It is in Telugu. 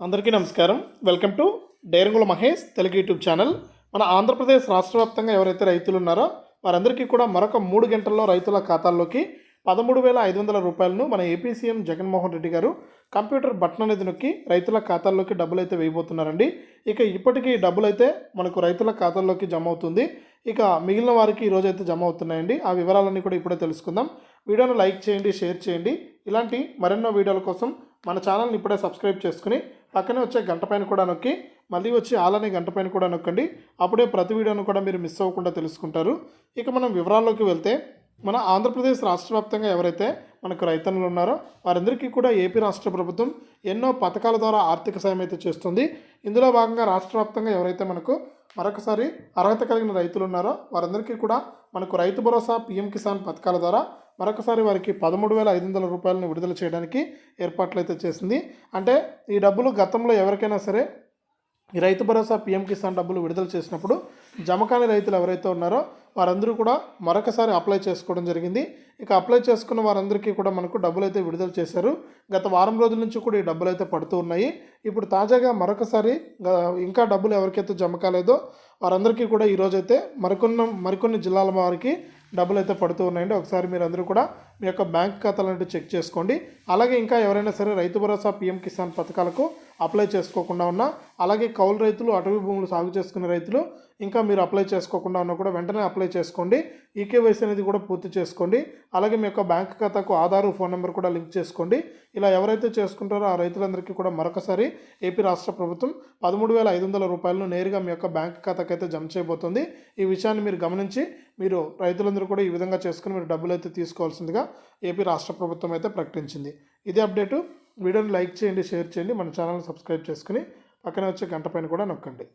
అందరికీ నమస్కారం. వెల్కమ్ టు డైరంగుల మహేష్ తెలుగు యూట్యూబ్ ఛానల్. మన ఆంధ్రప్రదేశ్ రాష్ట్ర వ్యాప్తంగా ఎవరైతే రైతులు ఉన్నారో వారందరికీ కూడా మరొక మూడు గంటల్లో రైతుల ఖాతాల్లోకి పదమూడు వేల ఐదు వందల రూపాయలను మన ఏపీ సీఎం జగన్మోహన్ రెడ్డి గారు కంప్యూటర్ బటన్ అనేది నొక్కి రైతుల ఖాతాల్లోకి డబ్బులు అయితే వేయబోతున్నారండి. ఇక ఇప్పటికీ డబ్బులు అయితే మనకు రైతుల ఖాతాల్లోకి జమ అవుతుంది. ఇక మిగిలిన వారికి ఈరోజు అయితే జమ అవుతున్నాయండి. ఆ వివరాలన్నీ కూడా ఇప్పుడే తెలుసుకుందాం. వీడియోను లైక్ చేయండి షేర్ చేయండి. ఇలాంటి మరెన్నో వీడియోల కోసం మన ఛానల్ని ఇప్పుడే సబ్స్క్రైబ్ చేసుకుని పక్కనే వచ్చే గంట పైన కూడా నొక్కి మళ్ళీ వచ్చి ఆలనే గంట పైన కూడా నొక్కండి. అప్పుడే ప్రతి వీడియోను కూడా మీరు మిస్ అవ్వకుండా తెలుసుకుంటారు. ఇక మనం వివరాల్లోకి వెళ్తే మన ఆంధ్రప్రదేశ్ రాష్ట్ర వ్యాప్తంగా ఎవరైతే మనకు రైతన్నులు ఉన్నారో వారందరికీ కూడా ఏపీ రాష్ట్ర ప్రభుత్వం ఎన్నో పథకాల ద్వారా ఆర్థిక సాయం అయితే చేస్తుంది. ఇందులో భాగంగా రాష్ట్ర వ్యాప్తంగా ఎవరైతే మనకు మరొకసారి అర్హత కలిగిన రైతులు ఉన్నారో వారందరికీ కూడా మనకు రైతు భరోసా పీఎం కిసాన్ పథకాల ద్వారా మరొకసారి వారికి పదమూడు వేల ఐదు వందల రూపాయలను విడుదల చేయడానికి ఏర్పాట్లు అయితే చేసింది. అంటే ఈ డబ్బులు గతంలో ఎవరికైనా సరే ఈ రైతు భరోసా పీఎం కిసాన్ డబ్బులు విడుదల చేసినప్పుడు జమ కాని రైతులు ఎవరైతే ఉన్నారో వారందరూ కూడా మరొకసారి అప్లై చేసుకోవడం జరిగింది. ఇక అప్లై చేసుకున్న వారందరికీ కూడా మనకు డబ్బులు అయితే విడుదల చేశారు. గత వారం రోజుల నుంచి కూడా ఈ డబ్బులు అయితే పడుతూ ఉన్నాయి. ఇప్పుడు తాజాగా మరొకసారి ఇంకా డబ్బులు ఎవరికైతే జమ కాలేదో వారందరికీ కూడా ఈరోజైతే మరికొన్ని మరికొన్ని జిల్లాల వారికి డబ్బులు అయితే పడుతూ ఉన్నాయండి. ఒకసారి మీరు అందరూ కూడా మీ యొక్క బ్యాంక్ ఖాతాలను చెక్ చేసుకోండి. అలాగే ఇంకా ఎవరైనా సరే రైతు భరోసా పీఎం కిసాన్ పథకాలకు అప్లై చేసుకోకుండా ఉన్నా అలాగే కౌలు రైతులు అటవీ భూములు సాగు చేసుకునే రైతులు ఇంకా మీరు అప్లై చేసుకోకుండా ఉన్నా కూడా వెంటనే అప్లై చేసుకోండి. ఈకేవైసీ అనేది కూడా పూర్తి చేసుకోండి. అలాగే మీ యొక్క బ్యాంక్ ఖాతాకు ఆధారు ఫోన్ నెంబర్ కూడా లింక్ చేసుకోండి. ఇలా ఎవరైతే చేసుకుంటారో ఆ రైతులందరికీ కూడా మరొకసారి ఏపీ రాష్ట్ర ప్రభుత్వం పదమూడు వేల ఐదు వందల రూపాయలను నేరుగా మీ యొక్క బ్యాంక్ ఖాతాకైతే అయితే జమ చేయబోతుంది. ఈ విషయాన్ని మీరు గమనించి మీరు రైతులందరూ కూడా ఈ విధంగా చేసుకుని మీరు డబ్బులు అయితే తీసుకోవాల్సిందిగా ఏపీ రాష్ట్ర ప్రభుత్వం అయితే ప్రకటించింది. ఇదే అప్డేటు. వీడియోని లైక్ చేయండి షేర్ చేయండి మన ఛానల్ని సబ్స్క్రైబ్ చేసుకుని పక్కనే వచ్చే గంట పైన కూడా నొక్కండి.